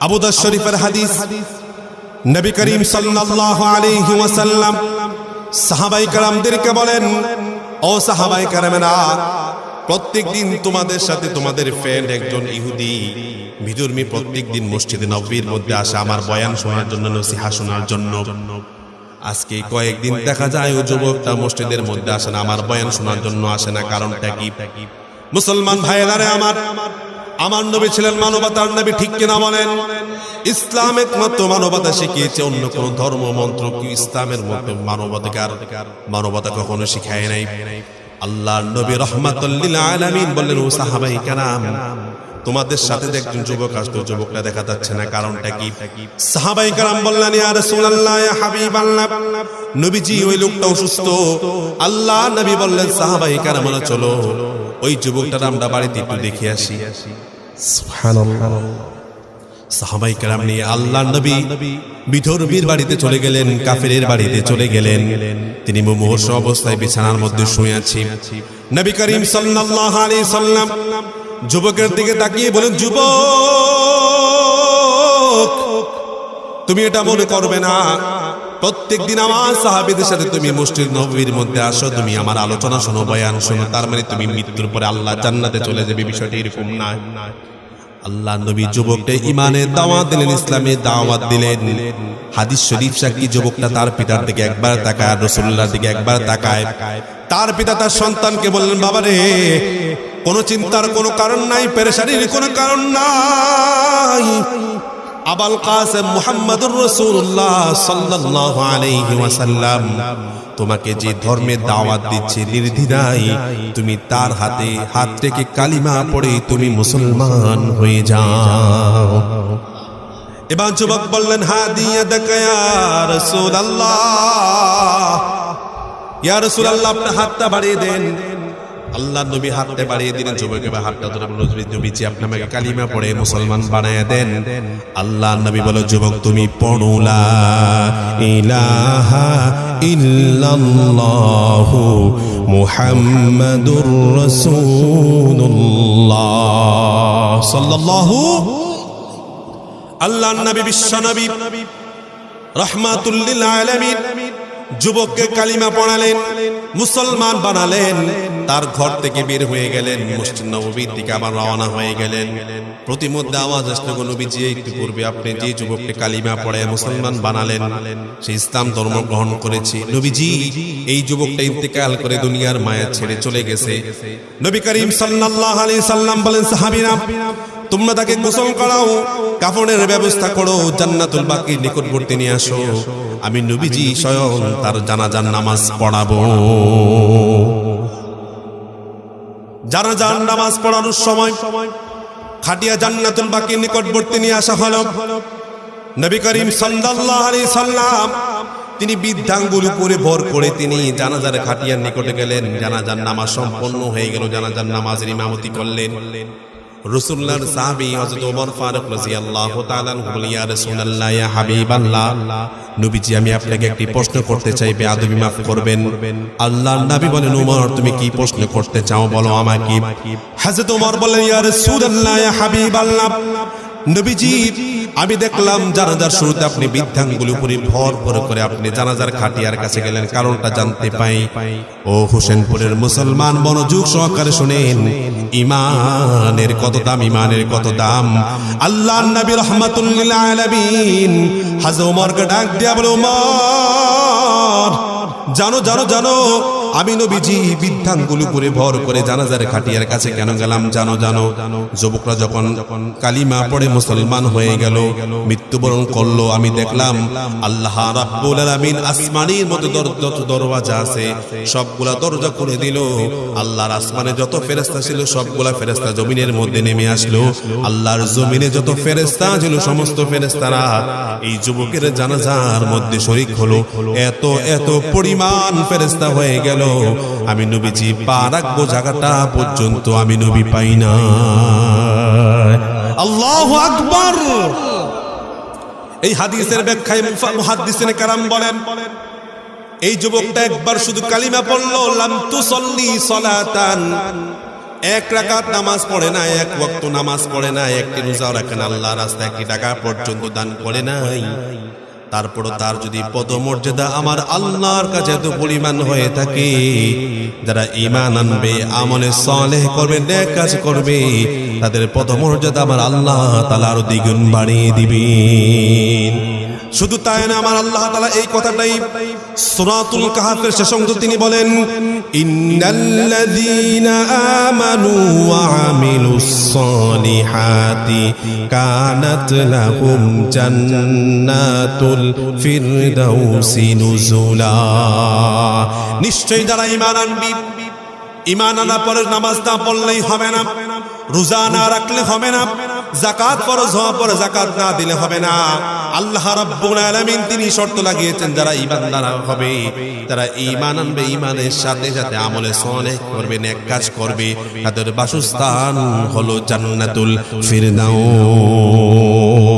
আবুদার শরীফের হাদিস। নবী করিম সাল্লাল্লাহু আলাইহি ওয়াসাল্লাম সাহাবাই কারামদেরকে বলেন ও সাহাবাই কারামেরা প্রত্যেক দিন তোমাদের সাথে তোমাদের ফ্রেন্ড একজন ইহুদি বিধর্মী প্রত্যেক দিন মসজিদে নববীর মধ্যে আসে আমার বয়ান শোনার জন্য নসিহা শোনার জন্য। আজকে কয়েকদিন দেখা যায় ও যুবকটা মসজিদের মধ্যে আসে না আমার বয়ান শোনার জন্য আসে না কারণটা কি? মুসলমান ভাইয়েরারে আমার আমার নবী ছিলেন মানবতার নবী, ঠিক কিনা বলেন? ইসলাম একমাত্র মানবতা শিখিয়েছে, অন্য কোন ধর্ম, মন্ত্র, কি ইসলামের মতো মানবাধিকার? মানবতা কখনো শিখায় নাই। আল্লাহ নবী রহমাতুল্লিল আলামিন বললেন, ও সাহাবাই কারাম, তোমাদের সাথে একজন যুবক আসতো, যুবকটা দেখা যাচ্ছে না, কারণটা কি? সাহাবাই কারাম বললেন, ইয়া রাসূলুল্লাহ, ইয়া হাবিবাল্লাহ, নবীজি, ওই লোকটা অসুস্থ। আল্লাহ নবী বললেন, সাহাবাই কারাম চলো। ওই যুবকটার আমরা বাড়িতে একটু দেখে আসি। সাহাবাই কারাম নিয়ে আল্লাহ নবী বিধর্মীর বাড়িতে চলে গেলেন কাফেরের বাড়িতে চলে গেলেন। তিনি অবস্থায় বিছানার মধ্যে শুয়ে আছি নবী করিম সাল্লাল্লাহু আলাইহি সাল্লাম যুবকের দিকে তাকিয়ে বলেন যুবক তুমি এটা মনে করবে না। প্রত্যেক দিন আমার সাহাবিদের সাথে তুমি মসজিদ নবীর মধ্যে আসো, তুমি আমার আলোচনা শোনো, বয়ান শোনো, তার মানে তুমি মৃত্যুর পরে আল্লাহ জান্নাতে চলে যাবে, বিষয়টা এরকম না আল্লাহ নবী যুবকটা ইমানে দাওয়াত দিলেন, ইসলামে দাওয়াত দিলেন। হাদিস শরীফ সাক্ষী যুবকটা তার পিতার দিকে একবার তাকায় রসুল্লাহর দিকে একবার তাকায়? তার পিতা তার সন্তানকে বললেন, বাবা রে, কোনো চিন্তার কোনো কারণ নাই, পেরেশানির কোনো কারণ নাই। আবাল কাসেম মুহাম্মদুর রাসূলুল্লাহ সাল্লাল্লাহু আলাইহি ওয়াসাল্লাম, তোমাকে যে ধর্মের দাওয়াত দিচ্ছে নির্দ্বিধায় তুমি তার হাতে হাত রেখে কালিমা পড়ে তুমি মুসলমান হয়ে যাও। এবার যুবক বললেন, হা দিয়ে দেখা রাসূলুল্লাহ। ইয়া রাসূলুল্লাহ আপনি হাতটা বাড়িয়ে দেন। আল্লাহ নবী হাতটা বাড়িয়ে দিলেন, যুবক এবার হাতটা ধরে বলল নবীজি আপনি আমাকে কালিমা পড়ে মুসলমান বানায় দেন। আল্লাহ নবী বলো যুবক, তুমি পড়ুলা ইলাহা ইল্লাল্লাহু মুহাম্মাদুর রাসূলুল্লাহ। সাল্লাল্লাহু আল্লাহ নবী, বিশ্ব নবী রহমাতুল্লিল আলামিন যুবককে কালিমা পড়ালেন, মুসলমান বানালেন, তার ঘর থেকে বের হয়ে গেলেন, মসজিদ নবীর দিকে আবার রওনা হয়ে গেলেন। প্রতিমধ্যে আওয়াজ আসলো, গো নবীজি একটু পূর্বে আপনি যে যুবককে কালিমা পড়ে মুসলমান বানালেন, সে ইসলাম ধর্ম গ্রহণ করেছে। নবীজি, এই যুবকটা ইন্তেকাল করে দুনিয়ার মায়া ছেড়ে চলে গেছে। নবী করিম সাল্লাল্লাহু আলাইহি সাল্লাম বলেন, সাহাবীরা তোমরা তাকে গোসল করাও, কাফনের ব্যবস্থা করো, জান্নাতুল বাকির নিকটবর্তী নিয়ে আসো। আমি নবীজি স্বয়ং তার জানাজার নামাজ পড়াবো। জানাজার নামাজ পড়ানোর সময় খাটিয়া জান্নাতুল বাকির নিকটবর্তী নিয়ে আসা হলো। নবী করিম সাল্লাল্লাহু আলাইহি সাল্লাম, তিনি বৃদ্ধাঙ্গুল উপরে ভর করে তিনি জানাজার খাটিয়ার নিকটে গেলেন। জানাজার নামাজ সম্পন্ন হয়ে গেল, জানাজার নামাজের ইমামতি করলেন। রসুল্লাহর সাহাবি হযরত ওমর ফারুক রাদিয়াল্লাহু তাআলা বলেন, ইয়া রাসূলুল্লাহ, ইয়া হাবিবাল্লাহ, নবীজি, আমি আপনাকে একটি প্রশ্ন করতে চাই বেয়াদবি মাফ করবেন। আল্লাহর নবী বলেন, ওমর, তুমি কি প্রশ্ন করতে চাও? বলো আমাকে। হযরত ওমর বলেন, ইয়া রাসূলুল্লাহ, ইয়া হাবিবাল্লাহ নবীজি, আমি দেখলাম জানাজার শুরুতে আপনি বৃদ্ধাঙ্গুলি উপরে ভর ভর করে আপনি জানাজার খাটিয়ার কাছে গেলেন, কারণটা জানতে পাই। ও হোসেনপুরের মুসলমান মনোযোগ সহকারে শুনেন ইমানের কত দাম ইমানের কত দাম। আল্লাহ নবী রহমাতুল্লিল আলামিন হাজর ওমরকে ডাক দিয়া বলে ওমর জানো জানো জানো আমি নবীজি বৃদ্ধাঙ্গুল উপরে ভর করে জানাজার খাটিয়ার কাছে কেন গেলাম? জানো জানো। যুবকরা যখন কালিমা পড়ে মুসলমান হয়ে গেল, মৃত্যুবরণ করল, আমি দেখলাম আল্লাহ রাব্বুল আলামিন আসমানের মতো যত দরওয়াজা আছে, সবগুলা দরজা খুলে দিল। আল্লাহর আসমানে যত ফেরেশতা ছিল, সবগুলা ফেরেশতা জমিনের মধ্যে নেমে আসলো। আল্লাহর জমিনে যত ফেরেশতা ছিল, সমস্ত ফেরেশতারা এই যুবকের জানাজার মধ্যে শরিক হলো। এত এত পরিমাণ ফেরেশতা হয়ে গেল। আমি নবীজি পা রাখব জায়গাটা পর্যন্ত আমি নবী পাই না। আল্লাহু আকবার। এই হাদিসের ব্যাখ্যায় বলেন, এই যুবকটা একবার শুধু কালিমা পড়ল নামাজ পড়ে না এক ওয়াক্ত নামাজ পড়ে না একটি রোজা রাখে না আল্লাহ, রাস্তায় একটি টাকা পর্যন্ত দান করে নাই। তারপরও তার যদি পদমর্যাদা আমার আল্লাহর কাছে এত পরিমাণ হয়ে থাকে, যারা ইমান আনবে, আমলে সলেহ করবে কাজ করবে, তাদের পদমর্যাদা আমার আল্লাহ তালা আরও দ্বিগুণ বাড়িয়ে দিবেন। শুধু তাই না, আমার আল্লাহ তালা এই কথাটাই সুরাতুল কাহাফের শেষ অংশ তিনি বলেন, ইন্নাল্লাযীনা আমানু ওয়া আমিলুস সালিহাতি কানাত লাহুম জান্নাতুল ফিরদাউসি নুজুলা। নিশ্চয়ই যারা ঈমান আনবি, ঈমান আনা পরে নামাজ না পড়লেই হবে না, রোজা না রাখলে হবে না। জাকাত ফরজ হওয়ার পরে জাকাত না দিলে হবে না। আল্লাহ রাব্বুল আলামিন তিনি শর্ত লাগিয়েছেন, যারা ঈমানদার হবে। তারা ঈমান আনবে, ঈমানের সাথে সাথে আমলে সলেহ করবে, নেক কাজ করবে, তাদের বাসস্থান হলো জান্নাতুল ফিরদাউস।